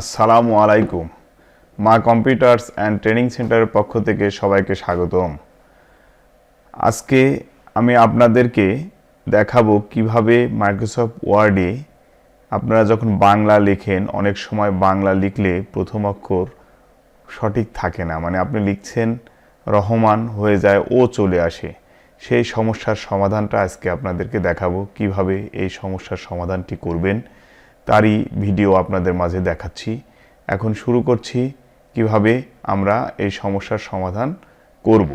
আসসালামু আলাইকুম। মা কম্পিউটার্স অ্যান্ড ট্রেনিং সেন্টারের পক্ষ থেকে সবাইকে স্বাগতম। আজকে আমি আপনাদেরকে দেখাবো কীভাবে মাইক্রোসফট ওয়ার্ডে আপনারা যখন বাংলা লেখেন, অনেক সময় বাংলা লিখলে প্রথম অক্ষর সঠিক থাকে না। মানে আপনি লিখছেন, রহমান হয়ে যায়, ও চলে আসে। সেই সমস্যার সমাধানটা আজকে আপনাদেরকে দেখাবো কীভাবে এই সমস্যার সমাধানটি করবেন। তারই ভিডিও আপনাদের মাঝে দেখাচ্ছি। এখন শুরু করছি কীভাবে আমরা এই সমস্যার সমাধান করব।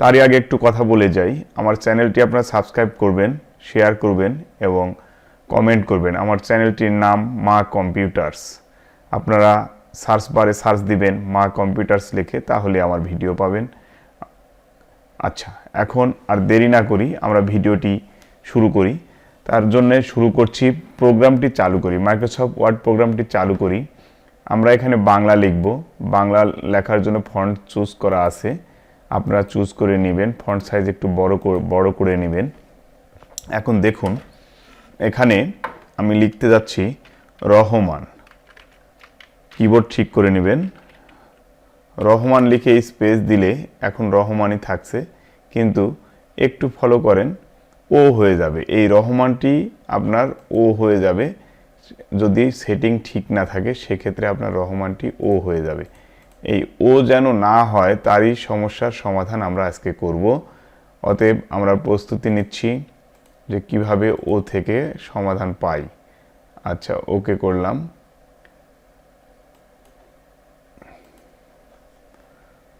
তারই আগে একটু কথা বলে যাই। আমার চ্যানেলটি আপনারা সাবস্ক্রাইব করবেন, শেয়ার করবেন এবং কমেন্ট করবেন। আমার চ্যানেলটির নাম মা কম্পিউটার্স। আপনারা সার্চ বারে সার্চ দিবেন মা কম্পিউটার্স লিখে, তাহলে আমার ভিডিও পাবেন। আচ্ছা এখন আর দেরি না করি, আমরা ভিডিওটি শুরু করি। তার জন্য শুরু করছি প্রোগ্রামটি চালু করি। মাইক্রোসফট ওয়ার্ড প্রোগ্রামটি চালু করি। আমরা এখানে বাংলা লিখব। বাংলা লেখার জন্য ফন্ট চুজ করা আছে। আপনারা চুজ করে নেবেন। ফন্ট সাইজ একটু বড় বড় করে নেবেন। এখন দেখুন, এখানে আমি লিখতে যাচ্ছি রহমান। কিবোর্ড ঠিক করে নেবেন। রহমান লিখে স্পেস দিলে এখন রহমানই থাকছে। কিন্তু একটু ফলো করেন। ও হয়ে যাবে। এই রহমানটি আপনার ও হয়ে যাবে। যদি সেটিং ঠিক না থাকে, সেক্ষেত্রে আপনার রহমানটি ও হয়ে যাবে। এই ও যেন না হয়, তারই সমস্যার সমাধান আমরা আজকে করব। অতএব আমরা প্রস্তুতি নিচ্ছি যে কীভাবে ও থেকে সমাধান পাই। আচ্ছা ওকে করলাম।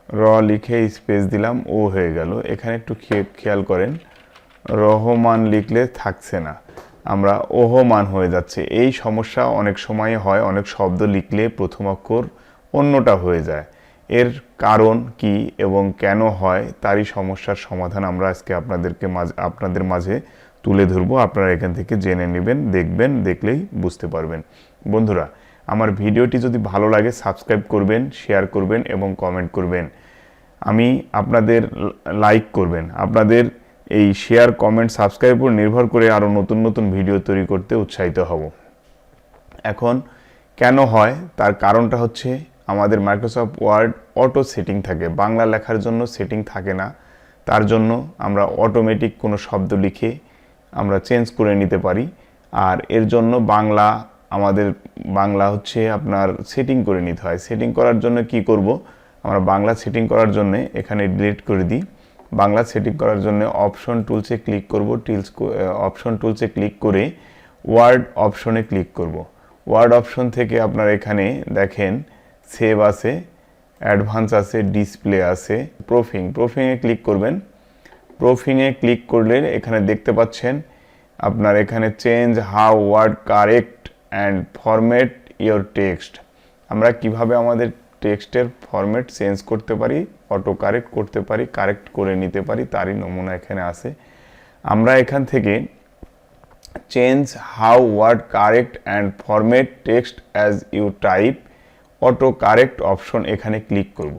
র লিখে স্পেস দিলাম, ও হয়ে গেল। এখানে একটু খেয়াল করেন। রহমান লিখলে থাকছে না। আমরা ওহমান হয়ে যাচ্ছে। এই সমস্যা অনেক সময় হয়, অনেক শব্দ লিখলে প্রথম অক্ষর অন্যটা হয়ে যায়। এর কারণ কি এবং কেন হয়, তারই সমস্যার সমাধান আমরা আজকে আপনাদেরকে মাঝে, আপনাদের মাঝে তুলে ধরবো। আপনারা এখান থেকে জেনে নেবেন, দেখবেন, দেখলেই বুঝতে পারবেন। বন্ধুরা, আমার ভিডিওটি যদি ভালো লাগে, সাবস্ক্রাইব করবেন, শেয়ার করবেন এবং কমেন্ট করবেন। আমি আপনাদের লাইক করবেন। আপনাদের এই শেয়ার কমেন্ট সাবস্ক্রাইব উপর নির্ভর করে আরও নতুন নতুন ভিডিও তৈরি করতে উৎসাহিত হব। এখন কেন হয়? তার কারণটা হচ্ছে আমাদের মাইক্রোসফট ওয়ার্ড অটো সেটিং থাকে। বাংলা লেখার জন্য সেটিং থাকে না। তার জন্য আমরা অটোমেটিক কোনো শব্দ লিখে আমরা চেঞ্জ করে নিতে পারি। আর এর জন্য বাংলা আমাদের বাংলা হচ্ছে আপনার সেটিং করে নিতে হয়। সেটিং করার জন্য কি করব? আমরা বাংলা সেটিং করার জন্য এখানে ডিলিট করে দিই। বাংলা সেটিং করার জন্য অপশন টুলসে ক্লিক করব টিলস অপশন টুলসে ক্লিক করে ওয়ার্ড অপশনে ক্লিক করব। ওয়ার্ড অপশন থেকে আপনার এখানে দেখেন সেভ আছে অ্যাডভান্স আছে ডিসপ্লে আছে প্রোফিং প্রোফিংয়ে ক্লিক করবেন। প্রোফিংয়ে ক্লিক করলে এখানে দেখতে পাচ্ছেন, আপনার এখানে change how word correct and format your text আমরা কীভাবে আমাদের টেক্সটের ফরম্যাট চেঞ্জ করতে পারি অটো কারেক্ট করতে পারি কারেক্ট করে নিতে পারি, তারই নমুনা এখানে আছে। আমরা এখান থেকে change how word correct and format text as you type autocorrect option এখানে ক্লিক করব।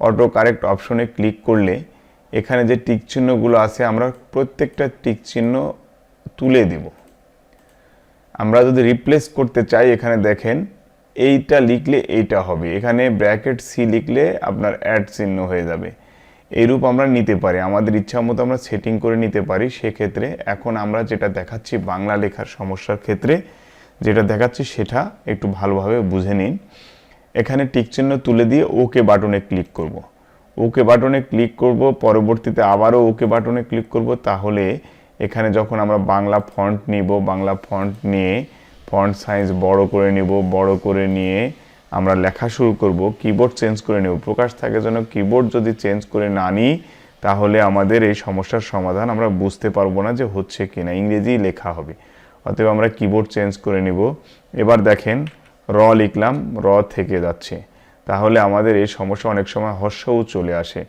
অটো কারেক্ট অপশনে ক্লিক করলে এখানে যে টিক চিহ্নগুলো আছে, আমরা প্রত্যেকটা টিক চিহ্ন তুলে দিব। আমরা যদি রিপ্লেস করতে চাই, এখানে দেখেন এইটা লিখলে এইটা হবে। এখানে ব্র্যাকেট সি লিখলে আপনার অ্যাড চিহ্ন হয়ে যাবে। এইরূপ আমরা নিতে পারি। আমাদের ইচ্ছা মতো আমরা সেটিং করে নিতে পারি। সেক্ষেত্রে এখন আমরা যেটা দেখাচ্ছি বাংলা লেখার সমস্যার ক্ষেত্রে, যেটা দেখাচ্ছি সেটা একটু ভালোভাবে বুঝে নিন। এখানে টিক চিহ্ন তুলে দিয়ে ওকে বাটনে ক্লিক করব। ওকে বাটনে ক্লিক করব, পরবর্তীতে আবারও ওকে বাটনে ক্লিক করব। তাহলে এখানে যখন আমরা বাংলা ফন্ট নিব, বাংলা ফন্ট নিয়ে ফন্ট সাইজ বড় করে নিব, বড় করে নিয়ে আমরা লেখা শুরু করব কিবোর্ড চেঞ্জ করে নেব। প্রকাশ থাকে যেন কিবোর্ড যদি চেঞ্জ করে না নিই, তাহলে আমাদের এই সমস্যার সমাধান আমরা বুঝতে পারব না যে হচ্ছে কি না ইংরেজি লেখা হবে। অতএব আমরা কিবোর্ড চেঞ্জ করে নিব। এবার দেখেন, র লিখলাম, র থেকে যাচ্ছে। তাহলে আমাদের এই সমস্যা অনেক সময় হর্ষও চলে আসে।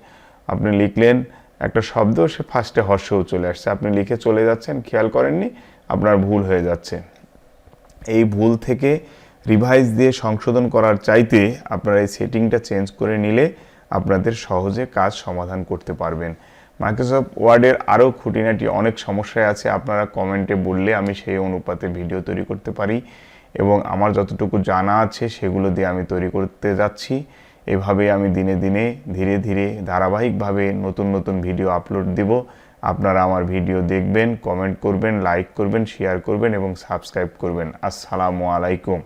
আপনি লিখলেন একটা শব্দ, সে ফার্স্টে হর্ষও চলে আসছে। আপনি লিখে চলে যাচ্ছেন, খেয়াল করেননি? আপনার ভুল হয়ে যাচ্ছে। এই ভুল থেকে রিভাইজ দিয়ে সংশোধন করার চাইতে আপনারা এই সেটিংটা চেঞ্জ করে নিলে আপনাদের সহজে কাজ সমাধান করতে পারবেন। মাইক্রোসফট ওয়ার্ডের আরও খুঁটিনাটি অনেক সমস্যায় আছে, আপনারা কমেন্টে বললে আমি সেই অনুপাতে ভিডিও তৈরি করতে পারি এবং আমার যতটুকু জানা আছে সেগুলো দিয়ে আমি তৈরি করতে যাচ্ছি। এভাবে আমি দিনে দিনে ধীরে ধীরে ধারাবাহিকভাবে নতুন নতুন ভিডিও আপলোড দিব। আপনারা আমার ভিডিও দেখবেন কমেন্ট করবেন লাইক করবেন শেয়ার করবেন এবং সাবস্ক্রাইব করবেন। আসসালামু আলাইকুম।